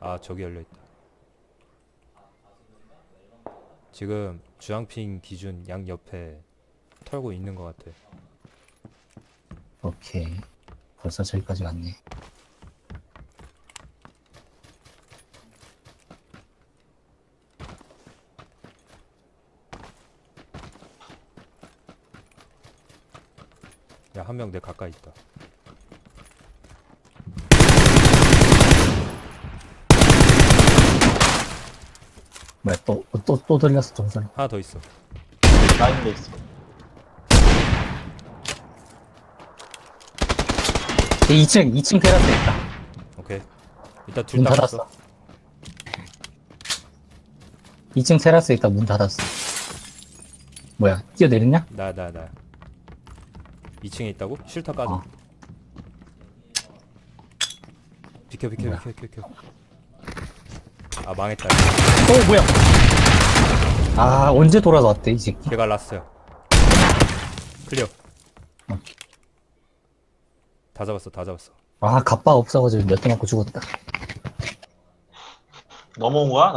아 저기 열려있다 지금 주황핑 기준 양 옆에 털고 있는 것 같아 오케이. 벌써 저기까지 갔네. 야 한 명 내 가까이 있다 뭐야, 또, 또, 또 들렸어, 정선이. 하나 더 있어 라인도 있어. 2층, 2층 테라스 있다. 오케이 일단 문 둘다 닫았어. 봤어 2층 테라스 있다, 문 닫았어. 뭐야, 뛰어내렸냐? 나 나 나 2층에 있다고? 쉴터 까줘 어. 비켜 비켜 뭐야. 비켜 비켜 아 망했다 어, 뭐야? 아, 언제 돌아서 왔대, 이 새끼. 걔가 라스야 클리어 오케이. 다 잡았어 다 잡았어 아, 갑바 없어가지고 몇 대 맞고 죽었다. 넘어온 거야?